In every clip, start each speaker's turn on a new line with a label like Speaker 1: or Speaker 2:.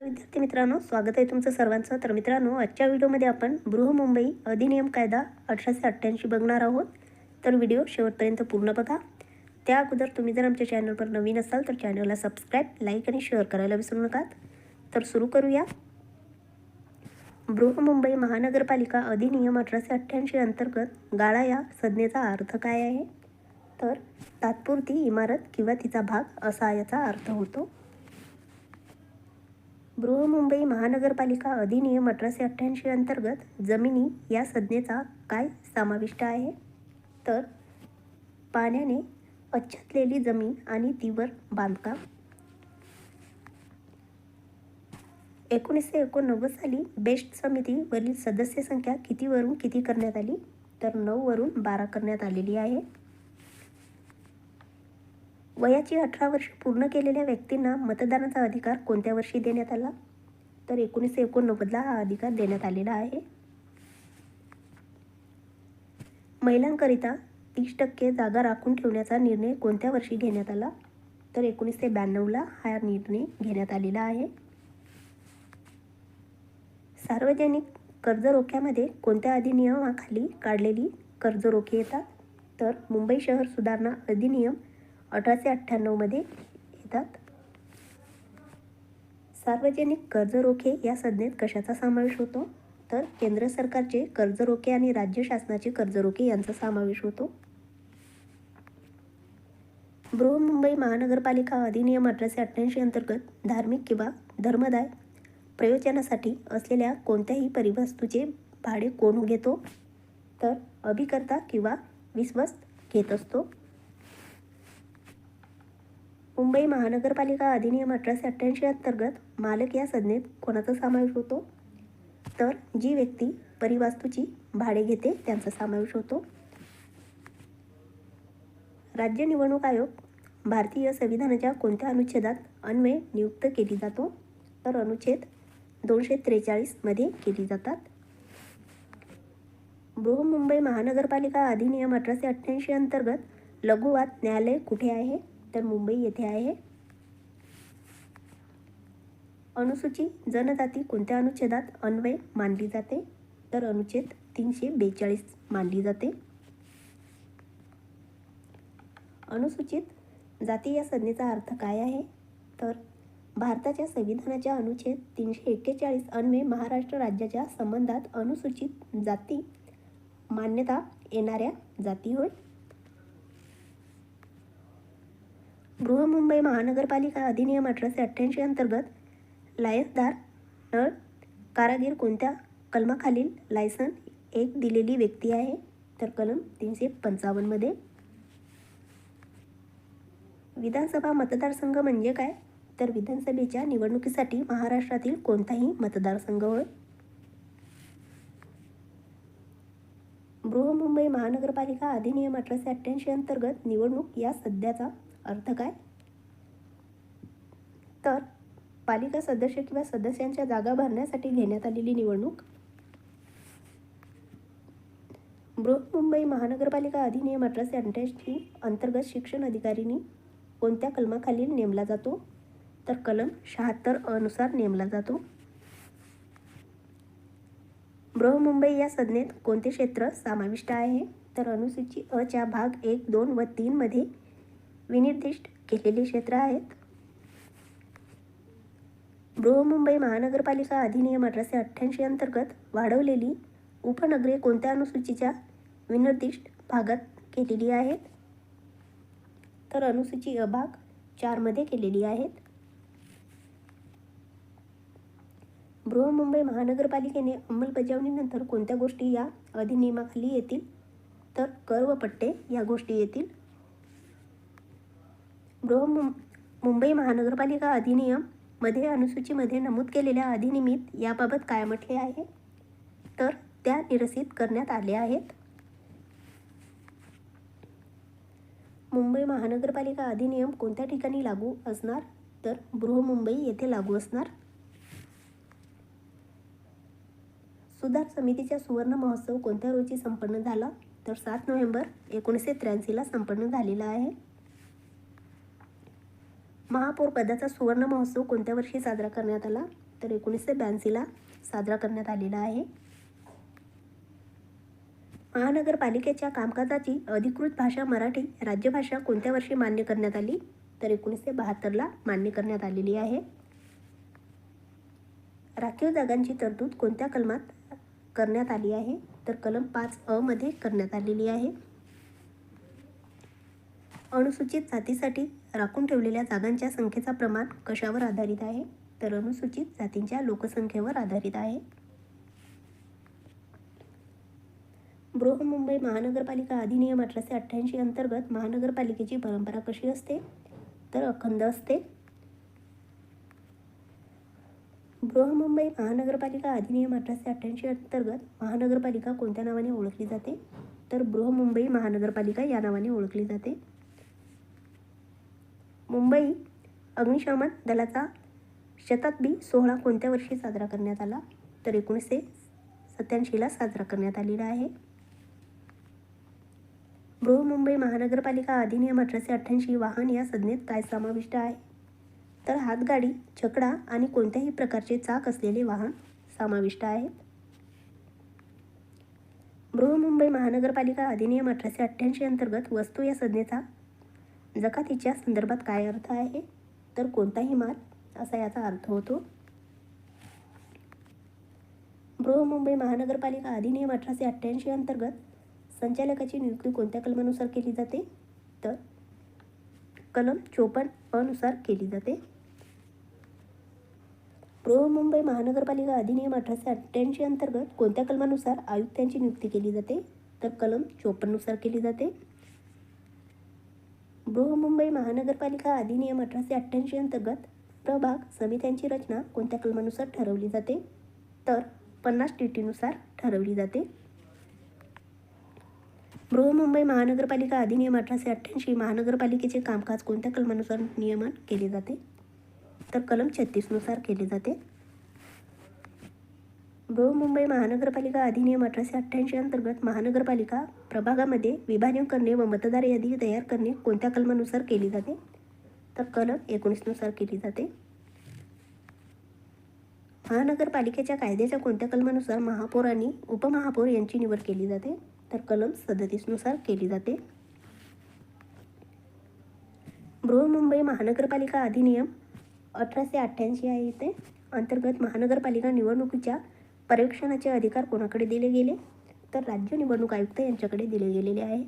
Speaker 1: विद्यार्थी मित्रांनो स्वागत आहे तुमचं सर्वांचं. तर मित्रांनो आजच्या व्हिडिओमध्ये आपण बृहमुंबई अधिनियम कायदा अठराशे अठ्ठ्याऐंशी बघणार आहोत. तर व्हिडिओ शेवटपर्यंत पूर्ण बघा. त्या अगोदर तुम्ही जर आमच्या चॅनलवर नवीन असाल तर चॅनलला सबस्क्राईब लाईक आणि शेअर करायला विसरू नका. तर सुरू करूया. बृहमुंबई महानगरपालिका अधिनियम अठराशे अठ्ठ्याऐंशी अंतर्गत गाळा या संज्ञेचा अर्थ काय आहे? तर तात्पुरती इमारत किंवा तिचा भाग असा याचा अर्थ होतो. बृहमुंबई महानगरपालिका अधिनियम अठराशे अठ्ठ्याऐंशी अंतर्गत जमिनी या संज्ञेचा काय समाविष्ट आहे? तर पाण्याने अच्छादलेली जमीन आणि तीवर बांधकाम. एकोणीसशे एकोणनव्वद साली बेस्ट समितीवरील सदस्य संख्या कितीवरून किती करण्यात आली? तर नऊवरून बारा करण्यात आलेली आहे. वयाची अठरा वर्ष पूर्ण केलेल्या व्यक्तींना मतदानाचा अधिकार कोणत्या वर्षी देण्यात आला? तर एकोणीसशे एकोणनव्वदला हा अधिकार देण्यात आलेला आहे. महिलांकरिता तीस टक्के जागा राखून ठेवण्याचा निर्णय कोणत्या वर्षी घेण्यात आला? तर एकोणीसशे ब्याण्णवला हा निर्णय घेण्यात आलेला आहे. सार्वजनिक कर्जरोख्यामध्ये कोणत्या अधिनियमाखाली काढलेली कर्जरोखे येतात? तर मुंबई शहर सुधारणा अधिनियम अठराशे अठ्ठ्याण्णवमध्ये येतात. सार्वजनिक कर्जरोखे या संज्ञेत कशाचा समावेश होतो? तर केंद्र सरकारचे कर्जरोखे आणि राज्य शासनाचे कर्जरोखे यांचा समावेश होतो. बृहमुंबई महानगरपालिका अधिनियम अठराशे अठ्ठ्याऐंशी अंतर्गत धार्मिक किंवा धर्मदाय प्रयोजनासाठी असलेल्या कोणत्याही परिवस्तूचे भाडे कोण घेतो? तर अभिकर्ता किंवा विश्वस्त घेत असतो. मुंबई महानगरपालिका अधिनियम अठराशे अठ्ठ्याऐंशी अंतर्गत मालक या संज्ञेत कोणाचा समावेश होतो? तर जी व्यक्ती परिवास्तूची भाडे घेते त्यांचा समावेश होतो. राज्य निवडणूक आयोग भारतीय संविधानाच्या कोणत्या अनुच्छेदात अन्वय नियुक्त केली जातो? तर अनुच्छेद दोनशे त्रेचाळीसमध्ये केली जातात. बृहमुंबई महानगरपालिका अधिनियम अठराशे अठ्ठ्याऐंशी अंतर्गत लघुवाद न्यायालय कुठे आहे? तर मुंबई येथे आहे. अनुसूची जनजाती कोणत्या अनुच्छेदात अन्वय मानली जाते? तर अनुच्छेद तीनशे बेचाळीस मानली जाते. अनुसूचित जाती या संज्ञेचा अर्थ काय आहे? तर भारताच्या संविधानाच्या अनुच्छेद तीनशे एक्केचाळीस अन्वये महाराष्ट्र राज्याच्या संबंधात अनुसूचित जाती मान्यता येणाऱ्या जाती होय. बृहमुंबई महानगरपालिका अधिनियम अठराशे अठ्ठ्याऐंशी अंतर्गत लायसदार नळ कारागीर कोणत्या कलमाखालील लायसन एक दिलेली व्यक्ती आहे? तर कलम तीनशे पंचावन्नमध्ये विधानसभा मतदारसंघ म्हणजे काय? तर विधानसभेच्या निवडणुकीसाठी महाराष्ट्रातील कोणताही मतदारसंघ होय? बृहमुंबई महानगरपालिका अधिनियम अठराशे अठ्ठ्याऐंशी अंतर्गत निवडणूक या सध्याचा अर्थ काय? तर पालिका सदस्य किंवा सदस्यांच्या जागा भरण्यासाठी घेण्यात आलेली निवडणूक. बृहमुंबई महानगरपालिका अधिनियम अठराशे अठ्ठ्याऐंशी अंतर्गत शिक्षण अधिकारीनी कोणत्या कलमाखालील नेमला जातो? तर कलम शहात्तर अनुसार नेमला जातो. बृहमुंबई या संज्ञेत कोणते क्षेत्र समाविष्ट आहे? तर अनुसूची अच्या भाग एक दोन व तीनमध्ये विनिर्दिष्ट केलेले क्षेत्र आहेत. बृहमुंबई महानगरपालिका अधिनियम अठराशे अठ्ठ्याऐंशी अंतर्गत वाढवलेली उपनगरे कोणत्या अनुसूचीच्या विनिर्दिष्ट भागात केलेली आहेत? तर अनुसूची अ भाग चारमध्ये केलेली आहेत. बृहमुंबई महानगरपालिकेने अंमलबजावणीनंतर कोणत्या गोष्टी या अधिनियमाखाली येतील? तर कर व पट्टे या गोष्टी येतील. बृहमुं मुंबई महानगरपालिका अधिनियममध्ये अनुसूचीमध्ये नमूद केलेल्या अधिनियमित याबाबत काय म्हटले आहे. तर त्या निरसित करण्यात आले आहेत. मुंबई महानगरपालिका अधिनियम कोणत्या ठिकाणी लागू असणार? तर बृहमुंबई येथे लागू असणार. सुधार समितीचा सुवर्ण महोत्सव कोणत्या रोजी संपन्न झाला? तर सात नोव्हेंबर एकोणीसशे त्र्याऐंशीला संपन्न झालेला आहे. महापौर पदाचा सुवर्ण महोत्सव कोणत्या वर्षी साजरा करण्यात आला? तर एकोणीसशे ब्याऐंशीला साजरा करण्यात आलेला आहे. महानगरपालिकेच्या कामकाजाची अधिकृत भाषा मराठी राज्यभाषा कोणत्या वर्षी मान्य करण्यात आली? तर एकोणीसशे बहात्तरला मान्य करण्यात आलेली आहे. राखीव जागांची तरतूद कोणत्या कलमात करण्यात आली आहे. तर कलम पाच अमध्ये करण्यात आलेली आहे. अनुसूचित जातीसाठी राखून ठेवलेल्या जागांच्या संख्येचा प्रमाण कशावर आधारित आहे? तर अनुसूचित जातींच्या लोकसंख्येवर आधारित आहे. बृहमुंबई महानगरपालिका अधिनियम अठराशे अठ्ठ्याऐंशी अंतर्गत महानगरपालिकेची परंपरा कशी असते? तर अखंड असते. बृहमुंबई महानगरपालिका अधिनियम अठराशे अठ्ठ्याऐंशी अंतर्गत महानगरपालिका कोणत्या नावाने ओळखली जाते? तर बृहमुंबई महानगरपालिका या नावाने ओळखली जाते. मुंबई अग्निशमन दलाचा शताब्दी सोहळा कोणत्या वर्षी साजरा करण्यात आला? तर एकोणीसशे सत्याऐंशीला साजरा करण्यात आलेला आहे. बृहमुंबई महानगरपालिका अधिनियम अठराशे अठ्ठ्याऐंशी वाहन या संज्ञेत काय समाविष्ट आहे? तर हातगाडी छकडा आणि कोणत्याही प्रकारचे चाक असलेले वाहन समाविष्ट आहेत. बृहमुंबई महानगरपालिका अधिनियम अठराशे अठ्ठ्याऐंशी अंतर्गत वस्तू या संज्ञेचा जकातीच्या संदर्भात काय अर्थ आहे? तर कोणताही माल असा याचा अर्थ होतो. बृहमुंबई महानगरपालिका अधिनियम अठराशे अठ्ठ्याऐंशी अंतर्गत संचालकाची नियुक्ती कोणत्या कलमानुसार केली जाते? तर कलम चोपन्न अनुसार केली जाते. बृहमुंबई महानगरपालिका अधिनियम अठराशे अठ्ठ्याऐंशी अंतर्गत कोणत्या कलमानुसार आयुक्तांची नियुक्ती केली जाते? तर कलम चोपन्ननुसार केली जाते. बृहमुंबई महानगरपालिका अधिनियम अठराशे अठ्ठ्याऐंशी अंतर्गत प्रभाग समित्यांची रचना कोणत्या कलमानुसार ठरवली जाते? तर पन्नास टी टीनुसार ठरवली जाते. बृहमुंबई महानगरपालिका अधिनियम अठराशे अठ्ठ्याऐंशी महानगरपालिकेचे कामकाज कोणत्या कलमानुसार नियमन केले जाते? तर कलम छत्तीसनुसार केले जाते. बृहमुंबई महानगरपालिका अधिनियम अठराशे अठ्ठ्याऐंशी अंतर्गत महानगरपालिका प्रभागामध्ये विभाजन करणे व मतदार यादी तयार करणे कोणत्या कलमानुसार केली जाते? तर कलम एकोणीसनुसार केली जाते. महानगरपालिकेच्या कायद्याच्या कोणत्या कलमानुसार महापौर आणि उपमहापौर यांची निवड केली जाते? तर कलम सदतीसनुसार केली जाते. बृहमुंबई महानगरपालिका अधिनियम अठराशे अठ्ठ्याऐंशी आहे इथे. अंतर्गत महानगरपालिका निवडणुकीच्या पर्यवेक्षणाचे अधिकार कोणाकडे दिले गेले? तर राज्य निवडणूक आयुक्त यांच्याकडे दिले गेलेले आहे.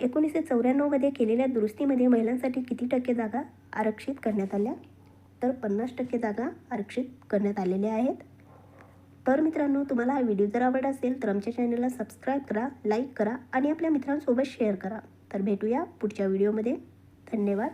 Speaker 1: एकोणीसशे चौऱ्याण्णवमध्ये केलेल्या दुरुस्तीमध्ये महिलांसाठी किती टक्के जागा आरक्षित करण्यात आल्या? तर पन्नास टक्के जागा आरक्षित करण्यात आलेल्या आहेत. तर मित्रांनो तुम्हाला हा व्हिडिओ जर आवडला असेल तर आमच्या चॅनलला सबस्क्राईब करा लाईक करा आणि आपल्या मित्रांसोबत शेअर करा. तर भेटूया पुढच्या व्हिडिओमध्ये. धन्यवाद.